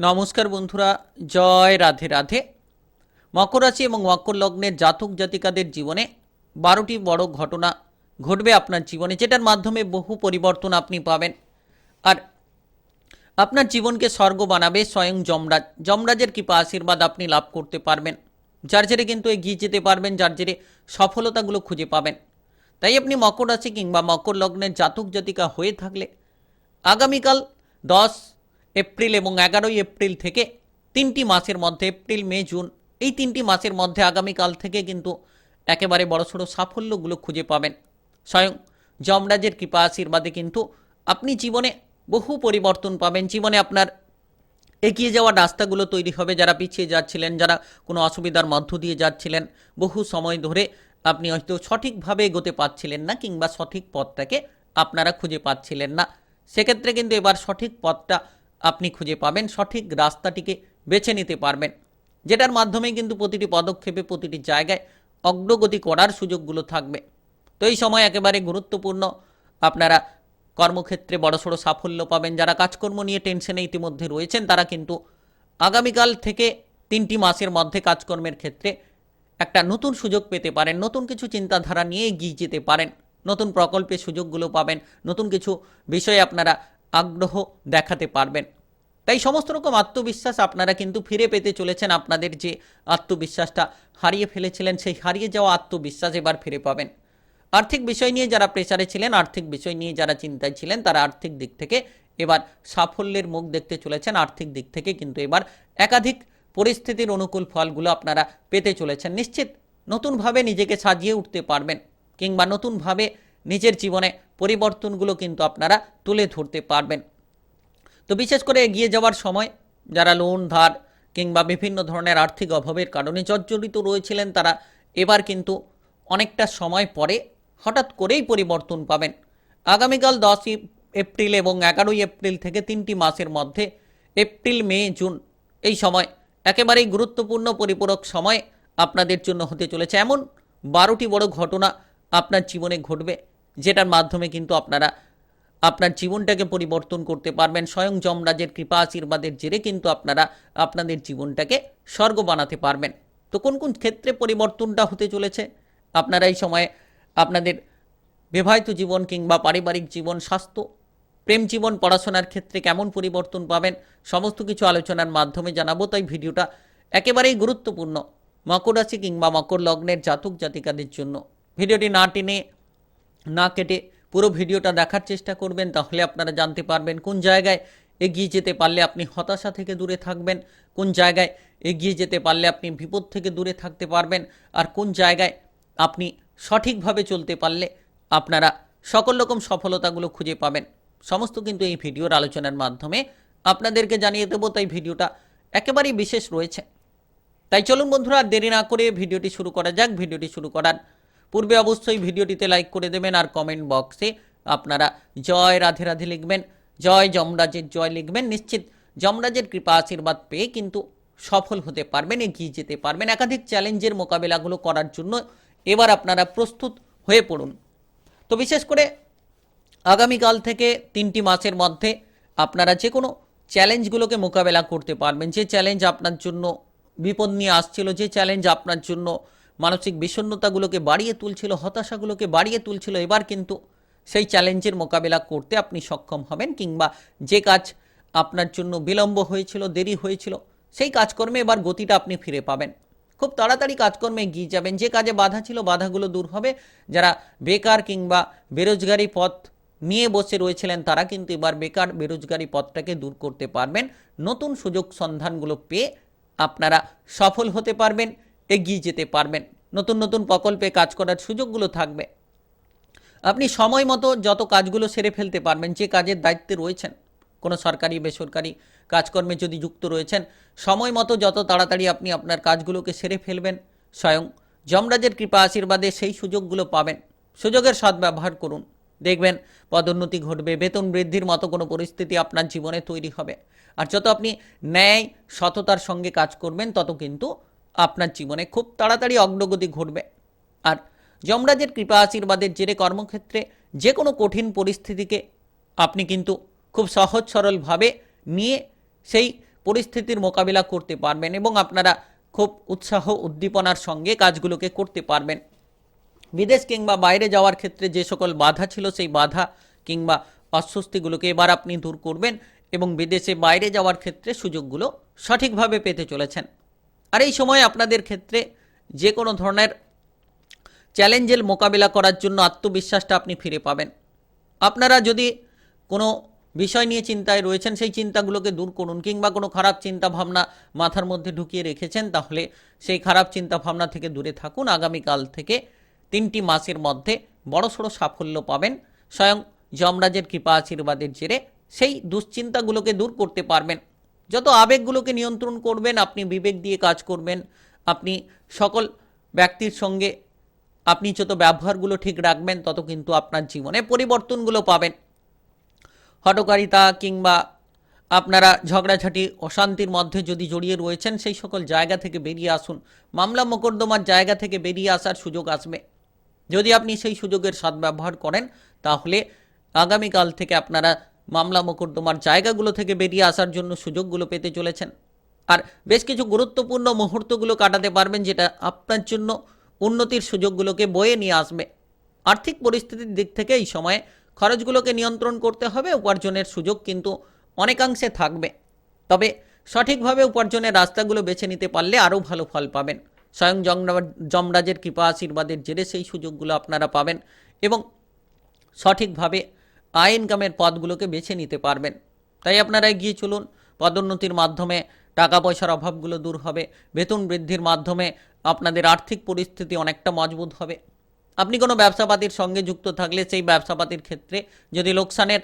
নমস্কার বন্ধুরা, জয় রাধে রাধে। মকর রাশি এবং মকর লগ্নের জাতক জাতিকাদের জীবনে বারোটি বড় ঘটনা ঘটবে আপনার জীবনে, যেটার মাধ্যমে বহু পরিবর্তন আপনি পাবেন। আর আপনার জীবনকে স্বর্গ বানাবে স্বয়ং যমরাজ। যমরাজের কৃপা আশীর্বাদ আপনি লাভ করতে পারবেন। যার জেরে কিন্তু এগিয়ে যেতে পারবেন, যার জেরে সফলতাগুলো খুঁজে পাবেন। তাই আপনি মকর রাশি কিংবা মকর লগ্নের জাতক জাতিকা হয়ে থাকলে আগামীকাল দশ এপ্রিল এবং এগারোই এপ্রিল থেকে তিনটি মাসের মধ্যে, এপ্রিল, মে, জুন, এই তিনটি মাসের মধ্যে আগামীকাল থেকে কিন্তু একেবারে বড়সড় সাফল্যগুলো খুঁজে পাবেন। স্বয়ং যমরাজের কৃপা আশীর্বাদে কিন্তু আপনি জীবনে বহু পরিবর্তন পাবেন। জীবনে আপনার এগিয়ে যাওয়ার রাস্তাগুলো তৈরি হবে। যারা পিছিয়ে যাচ্ছিলেন, যারা কোনো অসুবিধার মধ্য দিয়ে যাচ্ছিলেন, বহু সময় ধরে আপনি হয়তো সঠিকভাবে এগোতে পারছিলেন না কিংবা সঠিক পথটাকে আপনারা খুঁজে পাচ্ছিলেন না। সেক্ষেত্রে কিন্তু এবার সঠিক পথটা আপনি খুঁজে পাবেন, সঠিক রাস্তাটিকে বেছে নিতে পারবেন। যেটার মাধ্যমে কিন্তু প্রতিটি পদক্ষেপে প্রতিটি জায়গায় অগ্রগতি করার সুযোগগুলো থাকবে। তো এই সময় একেবারে গুরুত্বপূর্ণ। আপনারা কর্মক্ষেত্রে বড়সড় সাফল্য পাবেন। যারা কাজকর্ম নিয়ে টেনশনে ইতিমধ্যে রয়েছেন, তারা কিন্তু আগামীকাল থেকে তিনটি মাসের মধ্যে কাজকর্মের ক্ষেত্রে একটা নতুন সুযোগ পেতে পারেন, নতুন কিছু চিন্তাধারা নিয়ে এগিয়ে যেতে পারেন, নতুন প্রকল্পের সুযোগগুলো পাবেন, নতুন কিছু বিষয়ে আপনারা আগ্রহ দেখাতে পারবেন। তাই সমস্ত রকম আত্মবিশ্বাস আপনারা কিন্তু ফিরে পেতে চলেছেন আপনাদের যে আত্মবিশ্বাসটা হারিয়ে ফেলেছিলেন, সেই হারিয়ে যাওয়া আত্মবিশ্বাস এবার ফিরে পাবেন। আর্থিক বিষয় নিয়ে যারা প্রেসারে ছিলেন, আর্থিক বিষয় নিয়ে যারা চিন্তায় ছিলেন, তারা আর্থিক দিক থেকে এবার সাফল্যের মুখ দেখতে চলেছেন। আর্থিক দিক থেকে কিন্তু এবার একাধিক পরিস্থিতির অনুকূল ফলগুলো আপনারা পেতে চলেছেন। নিশ্চিত নতুনভাবে নিজেকে সাজিয়ে উঠতে পারবেন কিংবা নতুনভাবে নিজের জীবনে পরিবর্তনগুলো কিন্তু আপনারা তুলে ধরতে পারবেন। তো বিশেষ করে এগিয়ে যাওয়ার সময় যারা লোন ধার কিংবা বিভিন্ন ধরনের আর্থিক অভাবের কারণে জর্জরিত রয়েছিলেন, তারা এবার কিন্তু অনেকটা সময় পরে হঠাৎ করেই পরিবর্তন পাবেন। আগামীকাল দশই এপ্রিল এবং এগারোই এপ্রিল থেকে তিনটি মাসের মধ্যে এপ্রিল, মে, জুন এই সময় একেবারেই গুরুত্বপূর্ণ পরিপূরক সময় আপনাদের জন্য হতে চলেছে। এমন বারোটি বড় ঘটনা আপনার জীবনে ঘটবে, যেটার মাধ্যমে কিন্তু আপনারা আপনার জীবনটাকে পরিবর্তন করতে পারবেন। স্বয়ং যমরাজের কৃপা, আশীর্বাদের জেরে কিন্তু আপনারা আপনাদের জীবনটাকে স্বর্গ বানাতে পারবেন। তো কোন কোন ক্ষেত্রে পরিবর্তনটা হতে চলেছে? আপনারা এই সময়ে আপনাদের বিবাহিত জীবন কিংবা পারিবারিক জীবন, স্বাস্থ্য, প্রেম জীবন, পড়াশোনার ক্ষেত্রে কেমন পরিবর্তন পাবেন? সমস্ত কিছু আলোচনার মাধ্যমে জানাব। তাই ভিডিওটা একেবারেই গুরুত্বপূর্ণ। মকর রাশি কিংবা মকর লগ্নের জাতক জাতিকাদের জন্য। ভিডিওটি না টেনে, না কেটে পুরো ভিডিওটা দেখার চেষ্টা করবেন, তাহলে আপনারা জানতে পারবেন কোন জায়গায় এগিয়ে যেতে পারলে আপনি হতাশা থেকে দূরে থাকবেন, কোন জায়গায় এগিয়ে যেতে পারলে আপনি বিপদ থেকে দূরে থাকতে পারবেন, আর কোন জায়গায় আপনি সঠিকভাবে চলতে পারলে আপনারা সকল রকম সফলতাগুলো খুঁজে পাবেন। সমস্ত কিন্তু এই ভিডিওর আলোচনার মাধ্যমে আপনাদেরকে জানিয়ে দেবো, তাই ভিডিওটা একেবারেই বিশেষ রয়েছে। তাই চলুন বন্ধুরা দেরি না করে ভিডিওটি শুরু করা যাক। ভিডিওটি শুরু করার পূর্বে অবশ্যই ভিডিওটিতে লাইক করে দেবেন আর কমেন্ট বক্সে আপনারা জয় রাধে রাধে লিখবেন, জয় যমরাজের জয় লিখবেন। নিশ্চিত যমরাজের কৃপা আশীর্বাদ পেয়ে কিন্তু সফল হতে পারবেন, এগিয়ে যেতে পারবেন। একাধিক চ্যালেঞ্জের মোকাবেলাগুলো করার জন্য এবার আপনারা প্রস্তুত হয়ে পড়ুন। তো বিশেষ করে আগামীকাল থেকে তিনটি মাসের মধ্যে আপনারা যে কোনো চ্যালেঞ্জগুলোকে মোকাবেলা করতে পারবেন। যে চ্যালেঞ্জ আপনার জন্য বিপদ নিয়ে আসছিল, যে চ্যালেঞ্জ আপনার জন্য মানসিক বিষণ্ণতাগুলোকে বাড়িয়ে তুলছিল, হতাশাগুলোকে বাড়িয়ে তুলছিল। এবার কিন্তু সেই চ্যালেঞ্জের মোকাবেলা করতে আপনি সক্ষম হবেন কিংবা যে কাজ আপনার জন্য বিলম্ব হয়েছিল, দেরি হয়েছিল, সেই কাজকর্মে এবার গতিটা আপনি ফিরে পাবেন। খুব তাড়াতাড়ি কাজকর্মে এগিয়ে যাবেন। যে কাজে বাধা ছিল, বাধাগুলো দূর হবে। যারা বেকার কিংবা বেরোজগারি পথ নিয়ে বসে রয়েছিলেন, তারা কিন্তু এবার বেকার বেরোজগারি পথটাকে দূর করতে পারবেন। নতুন সুযোগ সন্ধানগুলো পেয়ে আপনারা সফল হতে পারবেন। এগিয়ে যেতে পারবেন। নতুন নতুন প্রকল্পে কাজ করার সুযোগগুলো থাকবে। আপনি সময় মতো যত কাজগুলো সেরে ফেলতে পারবেন, যে কাজের দায়িত্বে রয়েছেন, কোনো সরকারি, বেসরকারি কাজকর্মে যদি যুক্ত রয়েছেন, সময় মতো যত তাড়াতাড়ি আপনি আপনার কাজগুলোকে সেরে ফেলবেন, স্বয়ং যমরাজের কৃপা আশীর্বাদে সেই সুযোগগুলো পাবেন। সুযোগের সদ্ব্যবহার করুন। দেখবেন পদোন্নতি ঘটবে, বেতন বৃদ্ধির মতো কোনো পরিস্থিতি আপনার জীবনে তৈরি হবে। আর যত আপনি ন্যায়, সততার সঙ্গে কাজ করবেন, তত কিন্তু আপনার জীবনে খুব তাড়াতাড়ি অগ্রগতি ঘটবে। আর যমরাজের কৃপা আশীর্বাদের জেরে কর্মক্ষেত্রে যে কোনো কঠিন পরিস্থিতিকে আপনি কিন্তু খুব সহজ সরলভাবে নিয়ে সেই পরিস্থিতির মোকাবিলা করতে পারবেন এবং আপনারা খুব উৎসাহ উদ্দীপনার সঙ্গে কাজগুলোকে করতে পারবেন। বিদেশ কিংবা বাইরে যাওয়ার ক্ষেত্রে যে সকল বাধা ছিল সেই বাধা কিংবা অস্বস্তিগুলোকে এবার আপনি দূর করবেন এবং বিদেশে বাইরে যাওয়ার ক্ষেত্রে সুযোগগুলো সঠিকভাবে পেতে চলেছেন। আর এই সময় আপনাদের ক্ষেত্রে যে কোনো ধরনের চ্যালেঞ্জের মোকাবিলা করার জন্য আত্মবিশ্বাসটা আপনি ফিরে পাবেন। আপনারা যদি কোনো বিষয় নিয়ে চিন্তায় রয়েছেন, সেই চিন্তাগুলোকে দূর করুন কিংবা কোনো খারাপ চিন্তা ভাবনা মাথার মধ্যে ঢুকিয়ে রেখেছেন, তাহলে সেই খারাপ চিন্তা ভাবনা থেকে দূরে থাকুন। আগামীকাল থেকে তিনটি মাসের মধ্যে বড়সড় সাফল্য পাবেন। স্বয়ং যমরাজের কৃপা আশীর্বাদের জেরে সেই দুশ্চিন্তাগুলোকে দূর করতে পারবেন। যত আবেগগুলোকে নিয়ন্ত্রণ করবেন, আপনি বিবেক দিয়ে কাজ করবেন, আপনি সকল ব্যক্তির সঙ্গে আপনি যত ব্যবহারগুলো ঠিক রাখবেন, তত কিন্তু আপনার জীবনে পরিবর্তনগুলো পাবেন। হটকারিতা কিংবা আপনারা ঝগড়াঝাটি, অশান্তির মধ্যে যদি জড়িয়ে রয়েছেন, সেই সকল জায়গা থেকে বেরিয়ে আসুন। মামলা মোকদ্দমার জায়গা থেকে বেরিয়ে আসার সুযোগ আসবে। যদি আপনি সেই সুযোগের সদ্ব্যবহার করেন, তাহলে আগামীকাল থেকে আপনারা মামলা মোকদ্দমার জায়গাগুলো থেকে বেরিয়ে আসার জন্য সুযোগগুলো পেতে চলেছেন। আর বেশ কিছু গুরুত্বপূর্ণ মুহূর্তগুলো কাটাতে পারবেন যেটা আপনার জন্য উন্নতির সুযোগগুলোকে বয়ে নিয়ে আসবে। আর্থিক পরিস্থিতির দিক থেকে এই সময়ে খরচগুলোকে নিয়ন্ত্রণ করতে হবে, উপার্জনের সুযোগ কিন্তু অনেকাংশে থাকবে। তবে সঠিকভাবে উপার্জনের রাস্তাগুলো বেছে নিতে পারলে আরও ভালো ফল পাবেন। স্বয়ং জংরা- যমরাজের কৃপা আশীর্বাদের জেরে সেই সুযোগগুলো আপনারা পাবেন এবং সঠিকভাবে আয় ইনকামের পথগুলোকে বেছে নিতে পারবেন। তাই আপনারা এগিয়ে চলুন। পদোন্নতির মাধ্যমে টাকা পয়সার অভাবগুলো দূর হবে। বেতন বৃদ্ধির মাধ্যমে আপনাদের আর্থিক পরিস্থিতি অনেকটা মজবুত হবে। আপনি কোনো ব্যবসাপাতির সঙ্গে যুক্ত থাকলে সেই ব্যবসাপাতির ক্ষেত্রে যদি লোকসানের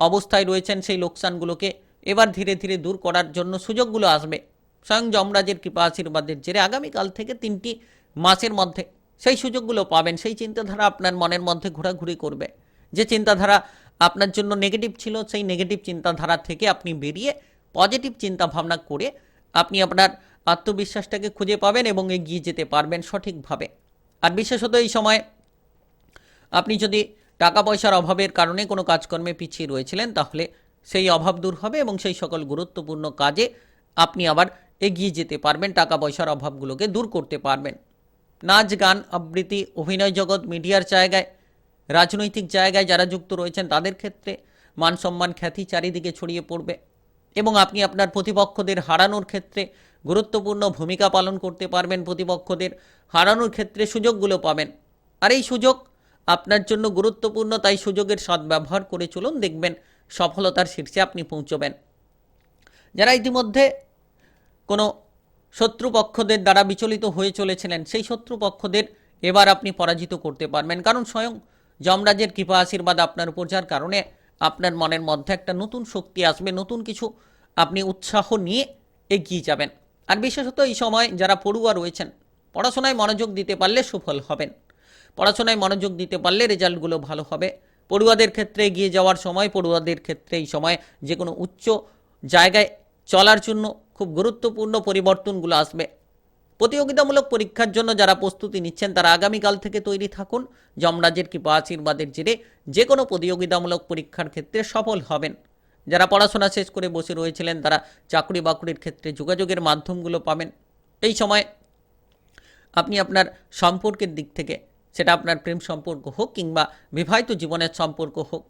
অবস্থায় রয়েছেন, সেই লোকসানগুলোকে এবার ধীরে ধীরে দূর করার জন্য সুযোগগুলো আসবে। স্বয়ং যমরাজের কৃপা আশীর্বাদের জেরে আগামীকাল থেকে তিনটি মাসের মধ্যে সেই সুযোগগুলো পাবেন। সেই চিন্তাধারা আপনার মনের মধ্যে ঘোরাঘুরি করবে। যে চিন্তাধারা আপনার জন্য নেগেটিভ ছিল, সেই নেগেটিভ চিন্তাধারা থেকে আপনি বেরিয়ে পজিটিভ চিন্তা ভাবনা করে আপনি আপনার আত্মবিশ্বাসটাকে খুঁজে পাবেন এবং এগিয়ে যেতে পারবেন সঠিকভাবে। আর বিশেষত এই সময় আপনি যদি টাকা পয়সার অভাবের কারণে কোনো কাজকর্মে পিছিয়ে রয়েছিলেন, তাহলে সেই অভাব দূর হবে এবং সেই সকল গুরুত্বপূর্ণ কাজে আপনি আবার এগিয়ে যেতে পারবেন, টাকা পয়সার অভাবগুলোকে দূর করতে পারবেন। নাচ, গান, আবৃত্তি, অভিনয় জগৎ, মিডিয়ার জায়গায় রাজনৈতিক জায়গায় যারা যুক্ত রয়েছেন, তাদের ক্ষেত্রে মান সম্মান খ্যাতি চারিদিকে ছড়িয়ে পড়বে। এবং আপনি আপনার প্রতিপক্ষদের হারানোর ক্ষেত্রে গুরুত্বপূর্ণ ভূমিকা পালন করতে পারবেন প্রতিপক্ষদের। হারানোর ক্ষেত্রে সুযোগগুলো পাবেন। আর এই সুযোগ আপনার জন্য গুরুত্বপূর্ণ, তাই সুযোগের সদ্ব্যবহার করে চলুন দেখবেন সফলতার শীর্ষে আপনি পৌঁছবেন। যারা ইতিমধ্যে কোনো শত্রুপক্ষদের দ্বারা বিচলিত হয়ে চলেছিলেন, সেই শত্রুপক্ষদের এবার আপনি পরাজিত করতে পারবেন। কারণ স্বয়ং যমরাজের কৃপা আশীর্বাদ আপনার উপর যার কারণে আপনার মনের মধ্যে একটা নতুন শক্তি আসবে, নতুন কিছু আপনি উৎসাহ নিয়ে এগিয়ে যাবেন। আর বিশেষত এই সময় যারা পড়ুয়া রয়েছেন, পড়াশোনায় মনোযোগ দিতে পারলে সুফল হবেন। পড়াশোনায় মনোযোগ দিতে পারলে রেজাল্টগুলো ভালো হবে। পড়ুয়াদের ক্ষেত্রে এগিয়ে যাওয়ার সময়, পড়ুয়াদের ক্ষেত্রে এই সময় যে কোনো উচ্চ জায়গায় চলার জন্য খুব গুরুত্বপূর্ণ পরিবর্তনগুলো আসবে। প্রতিযোগিতামূলক পরীক্ষার জন্য যারা প্রস্তুতি নিচ্ছেন, তারা আগামীকাল থেকে তৈরি থাকুন। যমরাজের কৃপা আশীর্বাদের জেরে যে কোনো প্রতিযোগিতামূলক পরীক্ষার ক্ষেত্রে সফল হবেন। যারা পড়াশোনা শেষ করে বসে রয়েছিলেন, তারা চাকরি বাকরির ক্ষেত্রে যোগাযোগের মাধ্যমগুলো পাবেন। এই সময় আপনি আপনার সম্পর্কের দিক থেকে, সেটা আপনার প্রেম সম্পর্ক হোক কিংবা বিবাহিত জীবনের সম্পর্ক হোক,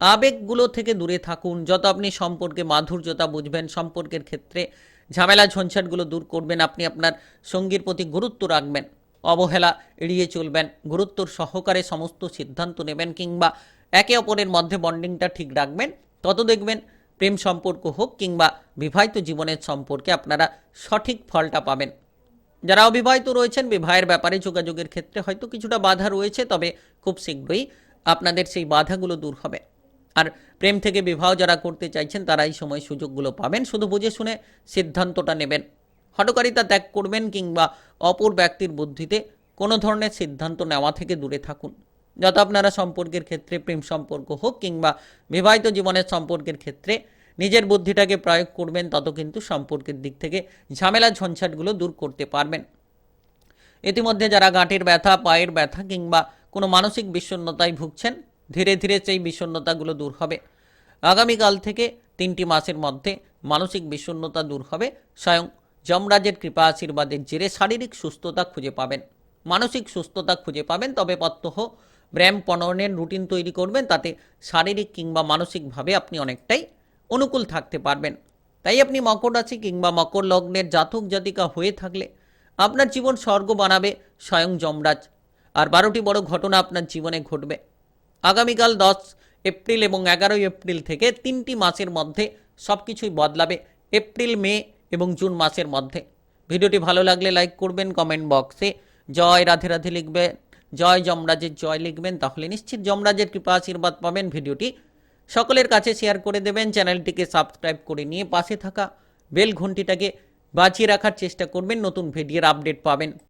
আবেগগুলো থেকে দূরে থাকুন। যত আপনি সম্পর্কে মাধুর্যতা বুঝবেন, সম্পর্কের ক্ষেত্রে ঝামেলা ঝঞ্ঝাটগুলো দূর করবেন, আপনি আপনার সঙ্গীর প্রতি গুরুত্ব রাখবেন, অবহেলা এড়িয়ে চলবেন, গুরুত্বর সহকারে সমস্ত সিদ্ধান্ত নেবেন কিংবা একে অপরের মধ্যে বন্ডিংটা ঠিক রাখবেন। তত দেখবেন প্রেম সম্পর্ক হোক কিংবা বিবাহিত জীবনের সম্পর্কে আপনারা সঠিক ফলটা পাবেন। যারা অবিবাহিত রয়েছেন, বিবাহের ব্যাপারে যোগাযোগের ক্ষেত্রে হয়তো কিছুটা বাধা রয়েছে, তবে খুব শীঘ্রই আপনাদের সেই বাধাগুলো দূর হবে। আর প্রেম থেকে বিবাহ যারা করতে চাইছেন তারা এই সময় সুযোগগুলো পাবেন। শুধু বুঝে শুনে সিদ্ধান্তটা নেবেন। হটকারিতা ত্যাগ করবেন কিংবা অপর ব্যক্তির বুদ্ধিতে কোনো ধরনের সিদ্ধান্ত নেওয়া থেকে দূরে থাকুন। যত আপনারা সম্পর্কের ক্ষেত্রে প্রেম সম্পর্ক হোক কিংবা বিবাহিত জীবনের সম্পর্কের ক্ষেত্রে নিজের বুদ্ধিটাকে প্রয়োগ করবেন, তত কিন্তু সম্পর্কের দিক থেকে ঝামেলা, ঝঞ্ঝাটগুলো দূর করতে পারবেন। ইতিমধ্যে যারা গাঁটের ব্যথা, পায়ের ব্যথা কিংবা কোনো মানসিক বিষণ্ণতায় ভুগছেন ধীরে ধীরে সেই বিষণ্ণতাগুলো দূর হবে। আগামীকাল থেকে তিনটি মাসের মধ্যে মানসিক বিষণ্ণতা দূর হবে। স্বয়ং যমরাজের কৃপা আশীর্বাদের জেরে শারীরিক সুস্থতা খুঁজে পাবেন। মানসিক সুস্থতা খুঁজে পাবেন, তবে প্রত্যহ ব্যায়াম পনয়নের রুটিন তৈরি করবেন, তাতে শারীরিক কিংবা মানসিকভাবে আপনি অনেকটাই অনুকূল থাকতে পারবেন। তাই আপনি মকর রাশি কিংবা মকর লগ্নের জাতক জাতিকা হয়ে থাকলে আপনার জীবন স্বর্গ বানাবে স্বয়ং যমরাজ। আর বারোটি বড় ঘটনা আপনার জীবনে ঘটবে। আগামীকাল দশ এপ্রিল এবং এগারোই এপ্রিল থেকে তিনটি মাসের মধ্যে সব কিছুই বদলাবে। এপ্রিল, মে এবং জুন মাসের মধ্যে। ভিডিওটি ভালো লাগলে লাইক করবেন, কমেন্ট বক্সে। জয় রাধে রাধে লিখবেন, জয় যমরাজের জয় লিখবেন, তাহলে নিশ্চিত যমরাজের কৃপা আশীর্বাদ পাবেন ভিডিওটি। সকলের কাছে শেয়ার করে দেবেন, চ্যানেলটিকে সাবস্ক্রাইব করে নিয়ে পাশে থাকা বেল ঘন্টিটাকে বাঁচিয়ে রাখার চেষ্টা করবেন, নতুন ভিডিওর আপডেট পাবেন।